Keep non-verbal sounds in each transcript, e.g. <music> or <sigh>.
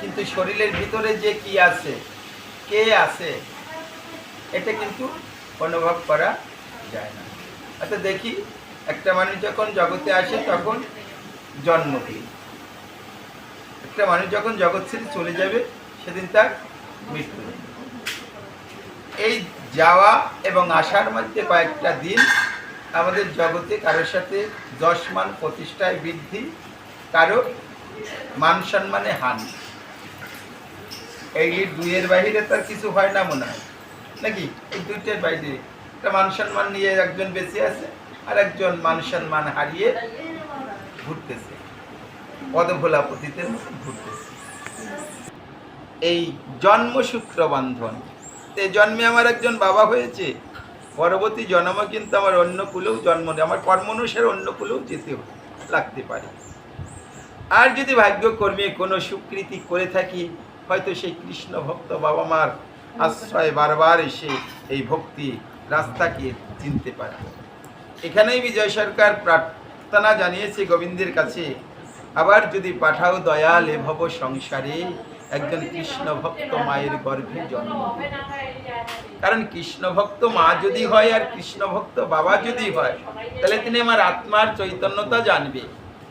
কিন্তু শরীরের ভিতরে যে কি আছে, কে আছে, এটা কিন্তু অনুভব করা যায় না। আচ্ছা দেখি, একটা মানুষ যখন জগতে আসে, তখন জন্ম কি? একটা মানুষ যখন জগৎ ছেড়ে চলে যাবে, সেদিন তার মৃত্যু। এই যাওয়া এবং আসার মধ্যে কয়েকটা দিন আমাদের জগতে কারোর সাথে দশ মান প্রতিষ্ঠায় বৃদ্ধি কারও মান সম্মানে হানি। এই দুইয়ের বাহিরে তার কিছু হয় না মনে হয়। নাকি? এই দুইটার বাইরে একটা মান সম্মান নিয়ে একজন বেঁচে আছে, আর একজন মান সম্মান হারিয়ে ঘুরতেছে। পদভোলা পতিতের ঘুরতেছে। এই জন্মসূত্র বন্ধন। এই জন্মে আমার একজন বাবা হয়েছে। পরবর্তী জন্ম কিন্তু আমার অন্য কুলেও জন্ম নেই। আমার কর্মনুসারে অন্য কুলেও যেতে লাগতে পারে। আর যদি ভাগ্যকর্মে কোনো সুকৃতি করে থাকি হয়তো সেই কৃষ্ণ ভক্ত বাবা মার আশ্রয় বারবার এসে এই ভক্তি রাস্তাকে চিনতে পারে এখানেই বিজয় সরকার প্রার্থনা জানিয়েছে গোবিন্দের কাছে, আবার যদি পাঠাও দয়াল ভব সংসারে, একজন কৃষ্ণ ভক্ত মায়ের গর্ভে জন্ম। কারণ কৃষ্ণ ভক্ত মা যদি হয় আর কৃষ্ণ ভক্ত বাবা যদি হয়, তাহলে তিনি আমার আত্মার চৈতন্যতা জানবে।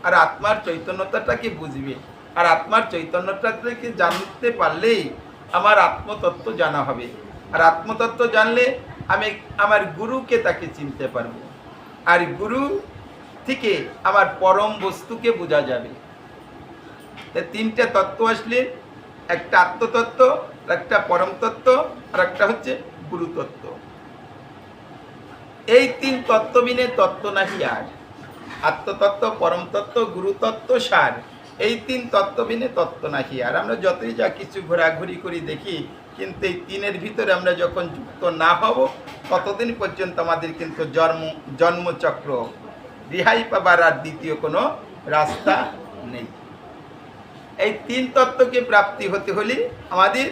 আর আত্মার চৈতন্যতাটাকে বুঝবে। আর আত্মার চৈতন্যটাকে জানতে পারলেই আমার আত্মতত্ত্ব জানা হবে। আর আত্মতত্ত্ব জানলে আমি আমার গুরুকে তাকে চিনতে পারব। আর গুরু থেকে আমার পরম বস্তুকে বোঝা যাবে। তিনটে তত্ত্ব আসলে, একটা আত্মতত্ত্ব, আর একটা পরম তত্ত্ব আর একটা হচ্ছে গুরুতত্ত্ব। এই তিন তত্ত্ববিনে তত্ত্ব নাহি আর। আত্মতত্ত্ব পরম তত্ত্ব গুরুতত্ত্ব সার। এই তিন তত্ত্ববিনে তত্ত্ব নাহি। আর আমরা যতই যা কিছু ঘোরাঘুরি করি দেখি, কিন্তু এই তিনের ভিতরে আমরা যখন যুক্ত না হব, ততদিন পর্যন্ত আমাদের কিন্তু জন্ম, জন্মচক্র, রিহাই পাবার আর দ্বিতীয় কোনো রাস্তা নেই। এই তিন তত্ত্বকে প্রাপ্তি হতে হলে আমাদের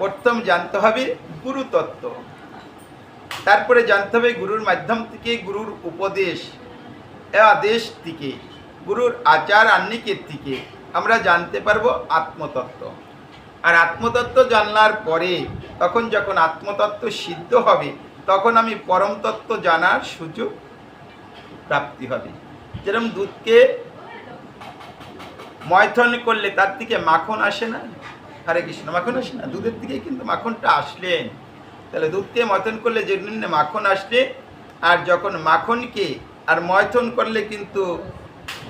প্রথম জানতে হবে গুরু তত্ত্ব। তারপরে জানতে হবে গুরুর মাধ্যম থেকে গুরুর উপদেশ এ আদেশ থেকে। গুরুর আচার আন্নিকের থেকে আমরা জানতে পারব আত্মতত্ত্ব। আর আত্মতত্ত্ব জানলার পরে তখন যখন আত্মতত্ত্ব সিদ্ধ হবে, তখন আমি পরম তত্ত্ব জানার সুযোগ প্রাপ্তি হবে। যেরকম দুধকে ময়থন করলে তার থেকে মাখন আসে না? হরে কৃষ্ণ, মাখন আসে না? দুধের থেকে কিন্তু মাখনটা আসলেন তাহলে দুধকে মথন করলে যে মাখন আসলে, আর যখন মাখনকে আর ময়থন করলে কিন্তু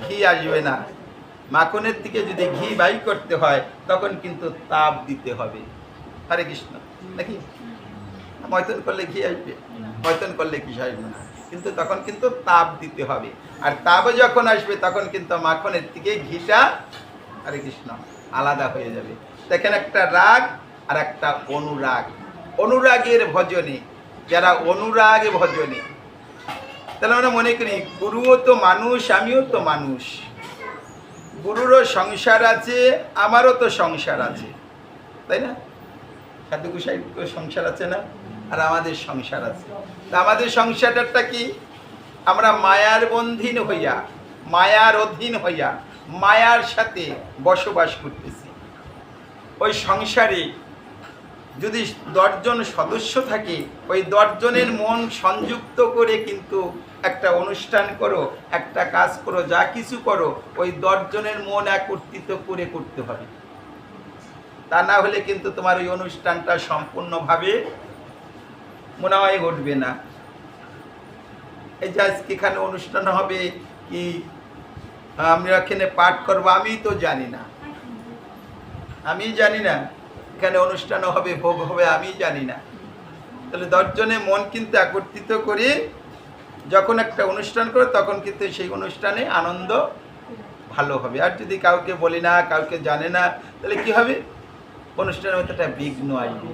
ঘি আসবে না। মাখনের থেকে যদি ঘি বাই করতে হয়, তখন কিন্তু তাপ দিতে হবে। হরে কৃষ্ণ। নাকি? ময়থন করলে ঘি আসবে? ময়থন করলে ঘি আসবে না। কিন্তু তখন কিন্তু তাপ দিতে হবে। আর তাপ যখন আসবে, তখন কিন্তু মাখনের থেকে ঘিটা, হরে কৃষ্ণ, আলাদা হয়ে যাবে। দেখেন একটা রাগ আর একটা অনুরাগ। অনুরাগের ভজনে, যারা অনুরাগে ভজনে তাহলে আমরা মনে করি, গুরুও তো মানুষ, আমিও তো মানুষ। গুরুরও সংসার আছে, আমারও তো সংসার আছে। তাই না? সাধু গোসাইকেও সংসার আছে না? আর আমাদের সংসার আছে। তা আমাদের সংসারটা কি? আমরা মায়ার বন্ধীন হইয়া, মায়ার অধীন হইয়া, মায়ার সাথে বসবাস করতেছি। ওই সংসারে যদি দশজন সদস্য থাকে, ওই দশজনের মন সংযুক্ত করে কিন্তু একটা অনুষ্ঠান করো, একটা কাজ করো, যা কিছু করো, ওই দশজনের মন একত্রিত করে করতে হবে। তা না হলে কিন্তু তোমার ওই অনুষ্ঠানটা সম্পূর্ণভাবে মনে হয় ঘটবে না। এই যে আজকে এখানে অনুষ্ঠান হবে কি আমরা এখানে পাঠ করব আমি তো জানি না। আমি জানি না। এখানে অনুষ্ঠান হবে, ভোগ হবে, আমি জানি না। তাহলে দশজনে মন কিন্তু একত্রিত করে যখন একটা অনুষ্ঠান করে, তখন কিন্তু সেই অনুষ্ঠানে আনন্দ ভালো হবে। আর যদি কাউকে বলি না, কাউকে জানে না, তাহলে কি হবে? অনুষ্ঠানের মধ্যে একটা বিঘ্ন আসবে।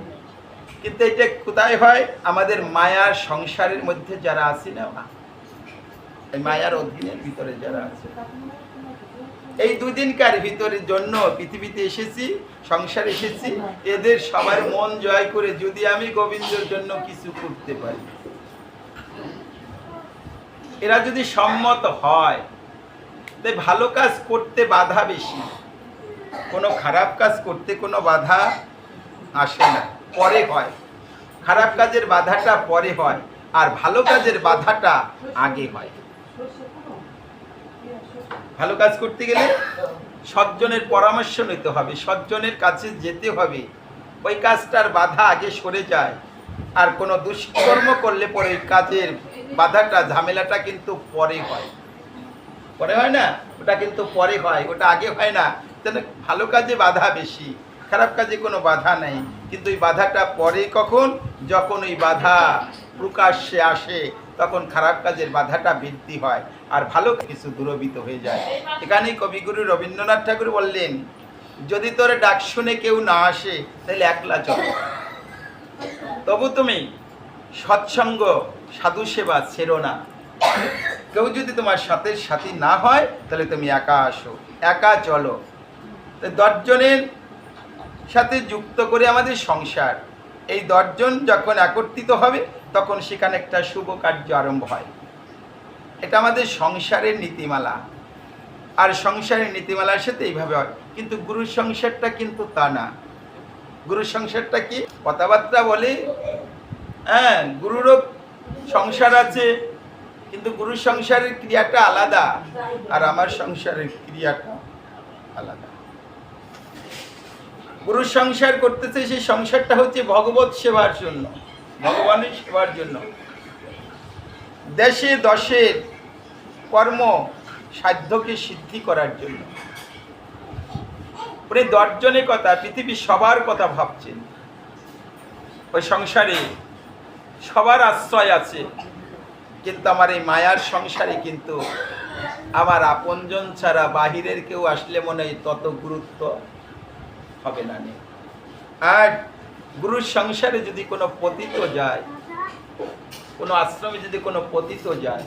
কিন্তু এটা কোথায় হয়? আমাদের মায়ার সংসারের মধ্যে যারা আছে না মায়ার অধীনের ভিতরে যারা আছে এই দুদিনকার ভিতরের জন্য পৃথিবীতে এসেছি, সংসার এসেছি। এদের সবার মন জয় করে যদি আমি গোবিন্দর জন্য কিছু করতে পারি। এরা যদি সম্মত হয়, তাই ভালো কাজ করতে বাধা বেশি। কোনো খারাপ কাজ করতে কোনো বাধা আসে না, পরে হয়। খারাপ কাজের বাধাটা পরে হয়, আর ভালো কাজের বাধাটা আগে হয়। ভালো কাজ করতে গেলে সজ্জনের পরামর্শ নিতে হবে, সজ্জনের কাছে যেতে হবে। ওই কাজটার বাধা আগে সরে যায়। আর কোনো দুষ্কর্ম করলে পরে ওই কাজের বাধাটা, ঝামেলাটা কিন্তু পরে হয়। পরে হয় না? ওটা কিন্তু পরে হয়, ওটা আগে হয় না। তাহলে ভালো কাজে বাধা বেশি, খারাপ কাজে কোনো বাধা নেই। কিন্তু ওই বাধাটা পরে কখন? যখন ওই বাধা প্রকাশ্যে আসে, তখন খারাপ কাজের বাধাটা বৃদ্ধি হয়। আর ভালো কিছু দূরবিত হয়ে যায়। এখানেই কবিগুরু রবীন্দ্রনাথ ঠাকুর বললেন, যদি তোর ডাক শুনে কেউ না আসে, তাহলে একলা চল। তবু তুমি সৎসঙ্গ, সাধু সেবা ছেড়ো না। কেউ যদি তোমার সাথে সাথী না হয়, তাহলে তুমি একা আসো, একা চলো। দশজনের সাথে যুক্ত করে আমাদের সংসার। এই দশজন যখন একত্রিত হবে, তখন সেখানে একটা শুভ কার্য আরম্ভ হয়। এটা আমাদের সংসারের নীতিমালা। আর সংসারের নীতিমালার সাথে এইভাবে হয়। কিন্তু গুরু সংসারটা কিন্তু তা না। গুরু সংসারটা কি? কথাবার্তা বলে হ্যাঁ গুরুরও সংসার আছে, কিন্তু গুরু সংসারের ক্রিয়াটা আলাদা আর আমার সংসারের ক্রিয়াটা আলাদা। গুরু সংসার করতেছে, সেই সংসারটা হচ্ছে ভগবত সেবার জন্য, ভগবানের সেবার জন্য। দেশে দশের কর্ম সাধ্যকে সিদ্ধি করার জন্য উনি দশজনের কথা, পৃথিবীর সবার কথা ভাবছেন ওই সংসারে সবার আশ্রয় আছে, কিন্তু আমার এই মায়ার সংসারে কিন্তু আমার আপনজন ছাড়া বাহিরের কেউ আসলে মনে হয় তত গুরুত্ব হবে না। আর গুরুর সংসারে যদি কোনো পতিত যায়, কোনো আশ্রমে যদি কোনো পতিত যায়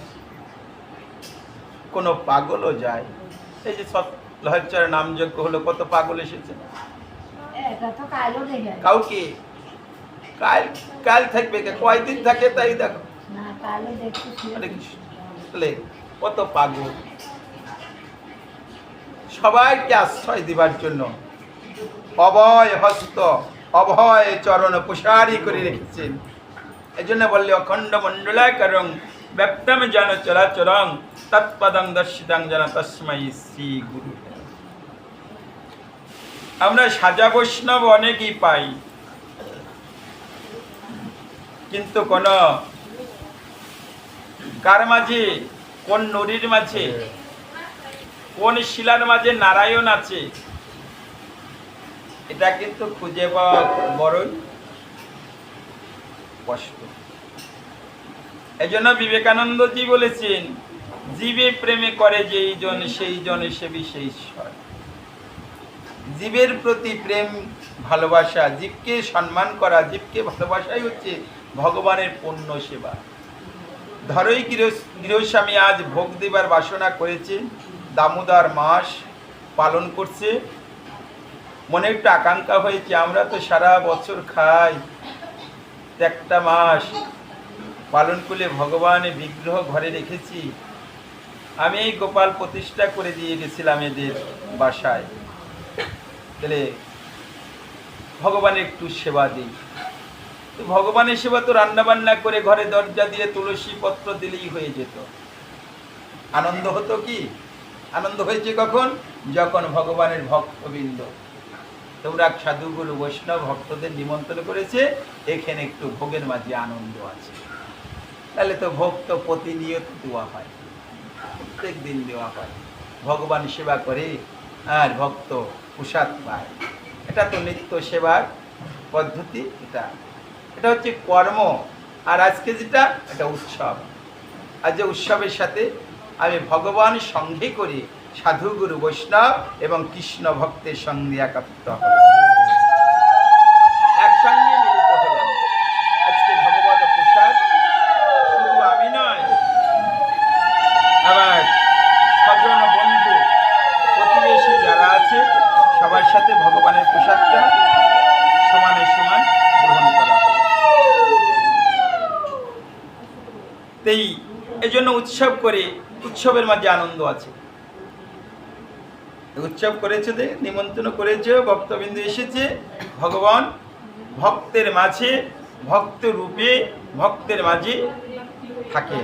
কোনো পাগলও যায়। এই যে সব লহচ্চার নামযজ্ঞ হলো কত পাগল এসেছে। কাউকে? কাল কাল থাকবে কয়দিন থাকে তাই দেখো। কত পাগল। সবাইকে আশ্রয় দিবার জন্য অভয় হস্ত অভয় চরণ প্রসারী করে রেখেছেন। এই জন্য বললে অখণ্ড মণ্ডলাকারং ব্যক্তম জন চরাচরং, তৎপদং দর্শিতাং জন তস্মৈ শ্রী গুরু। আমরা সাজা বৈষ্ণব অনেকই পাই, কিন্তু কোন কার মাঝে, কোন নদীর মাঝে, কোন শিলার মাঝে নারায়ণ আছে, এটা কিন্তু খুঁজে পাওয়া বড়ই কষ্ট। এই জন্য বিবেকানন্দজি বলেছেন, জীবে প্রেমে করে যেই জন, সেই জন সেবী সেই ঈশ্বর। জীবের প্রতি প্রেম, ভালোবাসা, জীবকে সম্মান করা, জীবকে ভালোবাসাই হচ্ছে ভগবানের পূর্ণ সেবা। ধরই গৃহ- গৃহস্বামী আজ ভোগ দেবার বাসনা করেছে, দামোদর মাস পালন করছে। মনে একটু আকাঙ্ক্ষা হয়েছে, আমরা তো সারা বছর খাই, একটা মাস পালন করলে ভগবানের বিগ্রহ ঘরে রেখেছি। আমি এই গোপাল প্রতিষ্ঠা করে দিয়ে গেছিলাম এদের বাসায়। তাহলে ভগবানের একটু সেবা দিই তো ভগবানের সেবা তো রান্না বান্না করে ঘরে দরজা দিয়ে তুলসী পত্র দিলেই হয়ে যেত। আনন্দ হতো কি? আনন্দ হয়েছে কখন? যখন ভগবানের ভক্তবৃন্দ। তোমরা সাধুগুরু বৈষ্ণব ভক্তদের নিমন্ত্রণ করেছে, এখানে একটু ভোগের মাঝে আনন্দ আছে। তাহলে তো ভোগ তো প্রতিনিয়ত দেওয়া হয়। প্রত্যেক দিন দেওয়া হয়। ভগবান সেবা করে আর ভক্ত প্রসাদ পায়। এটা তো নিত্য সেবার পদ্ধতি, এটা। এটা হচ্ছে কর্ম। আর আজকে যেটা, এটা উৎসব। আর যে উৎসবের সাথে আমি ভগবান সঙ্গে করে সাধুগুরু বৈষ্ণব এবং কৃষ্ণ ভক্তের সঙ্গে একাত্ম হলাম একসঙ্গে মিলিত হলাম আজকে ভগবত প্রসাদ শুধু আমি নয় আবার স্বজন বন্ধু প্রতিবেশী যারা আছে সবার সাথে ভগবানের প্রসাদটা সমানে সমান গ্রহণ করা হলো তেই এই জন্য উৎসব করে উৎসবের মাঝে আনন্দ আছে। উৎসব করেছে যে, নিমন্ত্রণ করেছে, ভক্তবিন্দু এসেছে, ভগবান ভক্তের মাঝে, ভক্ত রূপে, ভক্তের মাঝে থাকে।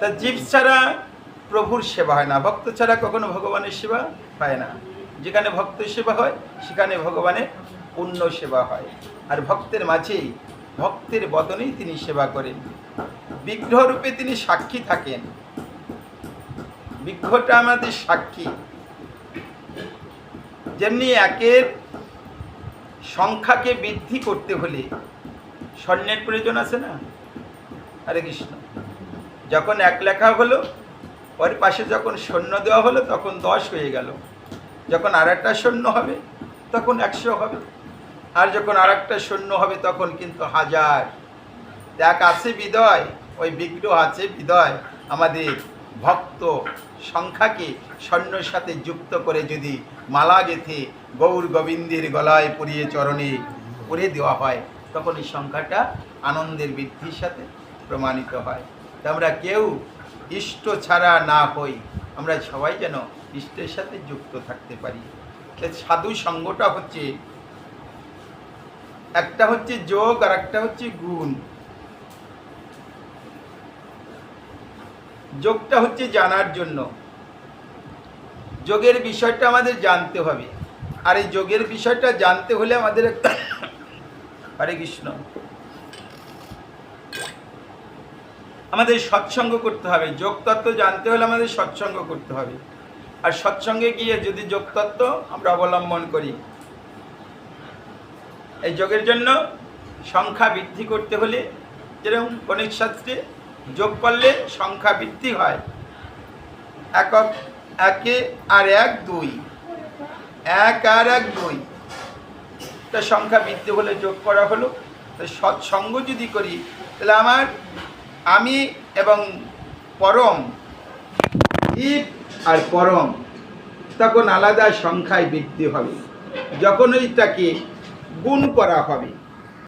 তা জীব ছাড়া প্রভুর সেবা হয় না। ভক্ত ছাড়া কখনো ভগবানের সেবা হয় না। যেখানে ভক্ত সেবা হয়, সেখানে ভগবানের পূর্ণ সেবা হয়। আর ভক্তের মাঝেই, ভক্তের বদনেই তিনি সেবা করেন। বিগ্রহ রূপে তিনি সাক্ষী থাকেন। বিগ্রহটা আমাদের সাক্ষী। যেমনি একের সংখ্যাকে বৃদ্ধি করতে হলে স্বর্ণের প্রয়োজন আছে না? হরে কৃষ্ণ। যখন এক লেখা হলো ওর পাশে যখন সৈন্য দেওয়া হলো, তখন দশ হয়ে গেল। যখন আর একটা সৈন্য হবে, তখন একশো হবে। আর যখন আর একটা সৈন্য হবে, তখন কিন্তু হাজার। দেখ আছে বিদয় ওই বিগ্রহ আছে, বিদয়, আমাদের ভক্ত সংখ্যাকে স্বর্ণের সাথে যুক্ত করে যদি মালা গেথে গৌর গোবিন্দের গলায় পরিয়ে চরণে পরে দেওয়া হয়, তখন এই সংখ্যাটা আনন্দের বৃদ্ধির সাথে প্রমাণিত হয়। তা আমরা কেউ ইষ্ট ছাড়া না হই, আমরা সবাই যেন ইষ্টের সাথে যুক্ত থাকতে পারি। সাধু সঙ্গটা হচ্ছে, একটা হচ্ছে যোগ আর একটা হচ্ছে গুণ। যোগটা হচ্ছে জানার জন্য। যোগের বিষয়টা আমাদের জানতে হবে। আর এই যোগের বিষয়টা জানতে হলে আমাদের <coughs> হরে কৃষ্ণ। আমাদের সৎসঙ্গ করতে হবে। যোগ তত্ত্ব জানতে হলে আমাদের সৎসঙ্গ করতে হবে। আর সৎসঙ্গে গিয়ে যদি যোগ তত্ত্ব আমরা অবলম্বন করি, এই যোগের জন্য সংখ্যা বৃদ্ধি করতে হলে যেরকম গণিত শাস্ত্রে যোগ করলে সংখ্যা বৃদ্ধি হয়। একক একে আর এক দুই। এক আর এক দুই। তা সংখ্যা বৃদ্ধি হলে যোগ করা হলো। তো সৎসঙ্গ যদি করি, তাহলে আমার আমি এবং পরম ঈপ আর পরম, তখন আলাদা সংখ্যায় বৃদ্ধি হবে। যখন ওইটাকে গুণ করা হবে।